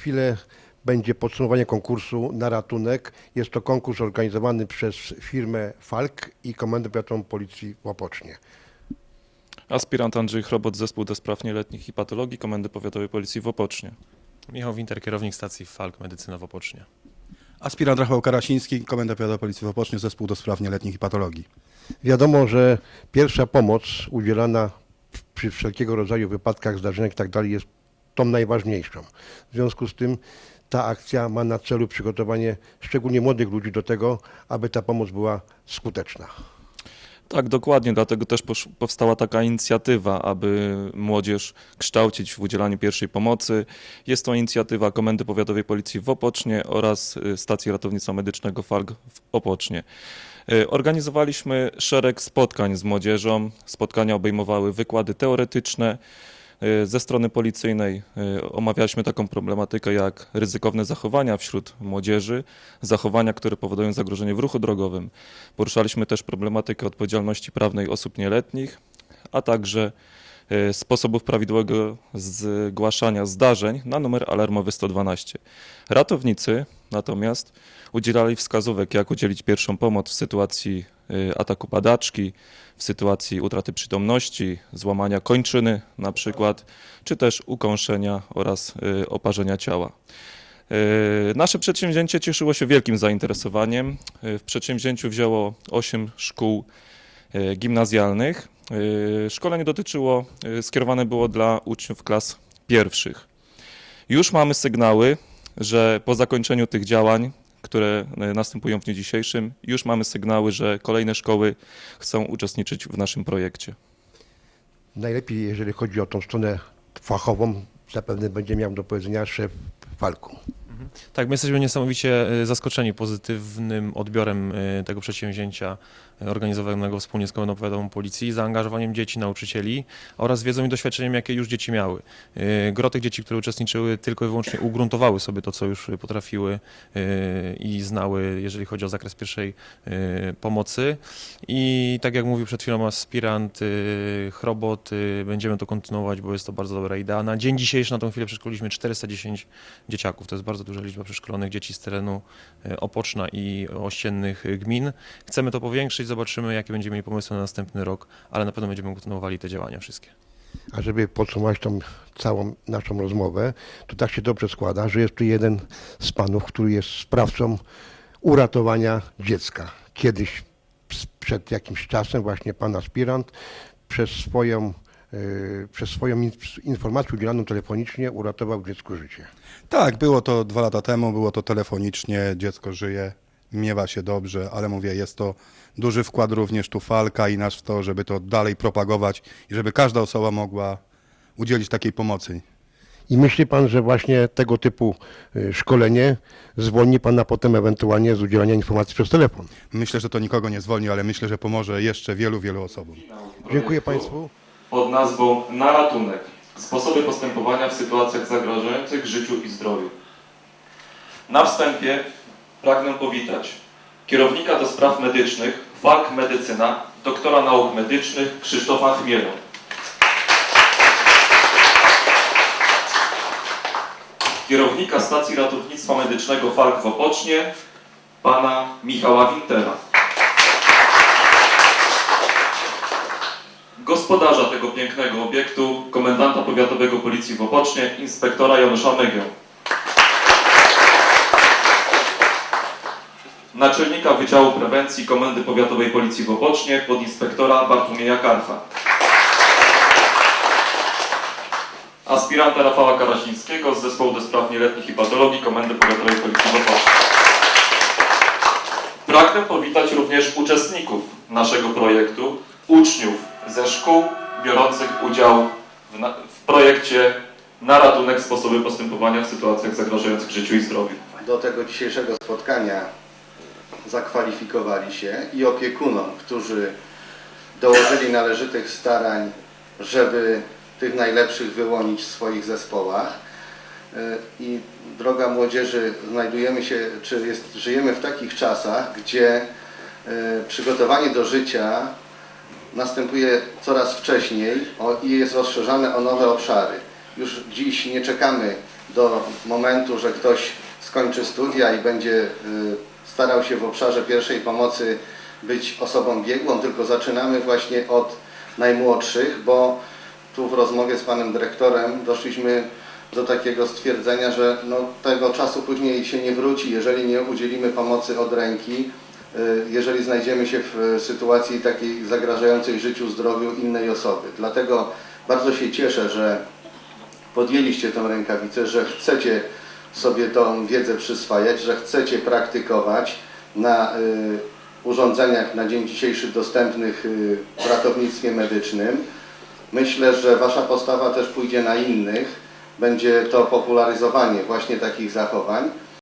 Chwilę będzie podsumowanie konkursu na ratunek. Jest to konkurs organizowany przez firmę Falk i Komendę Powiatową Policji w Opocznie. Aspirant Andrzej Chrobot, Zespół do Spraw Nieletnich i Patologii Komendy Powiatowej Policji w Opocznie. Michał Winter, kierownik stacji Falk Medycyna w Opocznie. Aspirant Rafał Karasiński, Komenda Powiatowa Policji w Opocznie, Zespół do Spraw Nieletnich i Patologii. Wiadomo, że pierwsza pomoc udzielana przy wszelkiego rodzaju wypadkach, zdarzeniach itd. jest tą najważniejszą. W związku z tym ta akcja ma na celu przygotowanie szczególnie młodych ludzi do tego, aby ta pomoc była skuteczna. Tak, dokładnie, dlatego też powstała taka inicjatywa, aby młodzież kształcić w udzielaniu pierwszej pomocy. Jest to inicjatywa Komendy Powiatowej Policji w Opocznie oraz y, Stacji Ratownictwa Medycznego FALG w Opocznie. Y, Organizowaliśmy szereg spotkań z młodzieżą. Spotkania obejmowały wykłady teoretyczne. Y, Ze strony policyjnej y, omawialiśmy taką problematykę jak ryzykowne zachowania wśród młodzieży, zachowania, które powodują zagrożenie w ruchu drogowym. Poruszaliśmy też problematykę odpowiedzialności prawnej osób nieletnich, a także y, sposobów prawidłowego zgłaszania zdarzeń na numer alarmowy 112. Ratownicy natomiast udzielali wskazówek, jak udzielić pierwszą pomoc w sytuacji ataku padaczki, w sytuacji utraty przytomności, złamania kończyny na przykład, czy też ukąszenia oraz y, oparzenia ciała. Y, Nasze przedsięwzięcie cieszyło się wielkim zainteresowaniem. Y, W przedsięwzięciu wzięło 8 szkół y, gimnazjalnych. Y, Szkolenie dotyczyło, y, skierowane było dla uczniów klas pierwszych. Już mamy sygnały, że po zakończeniu tych działań, które y, następują w dniu dzisiejszym, już mamy sygnały, że kolejne szkoły chcą uczestniczyć w naszym projekcie. Najlepiej, jeżeli chodzi o tą stronę fachową, zapewne będzie miał do powiedzenia szef Falku. Tak, my jesteśmy niesamowicie y, zaskoczeni pozytywnym odbiorem y, tego przedsięwzięcia y, organizowanego wspólnie z Komendą Powiatową Policji, zaangażowaniem dzieci, nauczycieli oraz wiedzą i doświadczeniem, jakie już dzieci miały. Gro tych dzieci, które uczestniczyły, tylko i wyłącznie ugruntowały sobie to, co już potrafiły i znały, jeżeli chodzi o zakres pierwszej pomocy. I tak jak mówił przed chwilą aspirant Chrobot, będziemy to kontynuować, bo jest to bardzo dobra idea. Na dzień dzisiejszy, na tą chwilę przeszkoliliśmy 410 dzieciaków. To jest bardzo liczba przeszkolonych dzieci z terenu e, Opoczna i ościennych gmin. Chcemy to powiększyć, zobaczymy jakie będziemy mieli pomysły na następny rok, ale na pewno będziemy kontynuowali te działania wszystkie. A żeby podsumować tą całą naszą rozmowę, to tak się dobrze składa, że jest tu jeden z panów, który jest sprawcą uratowania dziecka. Kiedyś przed jakimś czasem właśnie pan aspirant przez swoją, przez swoją in- informację udzielaną telefonicznie uratował dziecku życie. Tak, było to dwa lata temu, było to telefonicznie, dziecko żyje, miewa się dobrze, ale mówię, jest to duży wkład również tu Falka i nasz w to, żeby to dalej propagować i żeby każda osoba mogła udzielić takiej pomocy. I myśli pan, że właśnie tego typu yy, szkolenie zwolni pana potem ewentualnie z udzielania informacji przez telefon? Myślę, że to nikogo nie zwolni, ale myślę, że pomoże jeszcze wielu, wielu osobom. Dziękuję państwu. Pod nazwą Na ratunek. Sposoby postępowania w sytuacjach zagrażających życiu i zdrowiu. Na wstępie pragnę powitać kierownika do spraw medycznych FALK Medycyna, doktora nauk medycznych Krzysztofa Chmielu. Kierownika stacji ratownictwa medycznego FALK w Opocznie, pana Michała Wintera. Gospodarza tego pięknego obiektu, komendanta powiatowego policji w Opocznie, inspektora Janusza Megę. Naczelnika Wydziału Prewencji Komendy Powiatowej Policji w Opocznie, podinspektora Bartłomieja Karfa. Aspiranta Rafała Karasińskiego z Zespołu do Spraw Nieletnich i Patologii Komendy Powiatowej Policji w Opocznie. Pragnę powitać również uczestników naszego projektu, uczniów ze szkół biorących udział w, na, w projekcie na ratunek sposoby postępowania w sytuacjach zagrażających życiu i zdrowiu. do tego dzisiejszego spotkania zakwalifikowali się i opiekunom, którzy dołożyli należytych starań, żeby tych najlepszych wyłonić w swoich zespołach. Y, I droga młodzieży, znajdujemy się, czy jest, żyjemy w takich czasach, gdzie y, przygotowanie do życia następuje coraz wcześniej i jest rozszerzane o nowe obszary. Już dziś nie czekamy do momentu, że ktoś skończy studia i będzie y, starał się w obszarze pierwszej pomocy być osobą biegłą, tylko zaczynamy właśnie od najmłodszych, bo tu w rozmowie z panem dyrektorem doszliśmy do takiego stwierdzenia, że no, tego czasu później się nie wróci, jeżeli nie udzielimy pomocy od ręki, jeżeli znajdziemy się w sytuacji takiej zagrażającej życiu, zdrowiu innej osoby. Dlatego bardzo się cieszę, że podjęliście tę rękawicę, że chcecie sobie tą wiedzę przyswajać, że chcecie praktykować na y, urządzeniach na dzień dzisiejszy dostępnych y, w ratownictwie medycznym. Myślę, że Wasza postawa też pójdzie na innych. Będzie to popularyzowanie właśnie takich zachowań.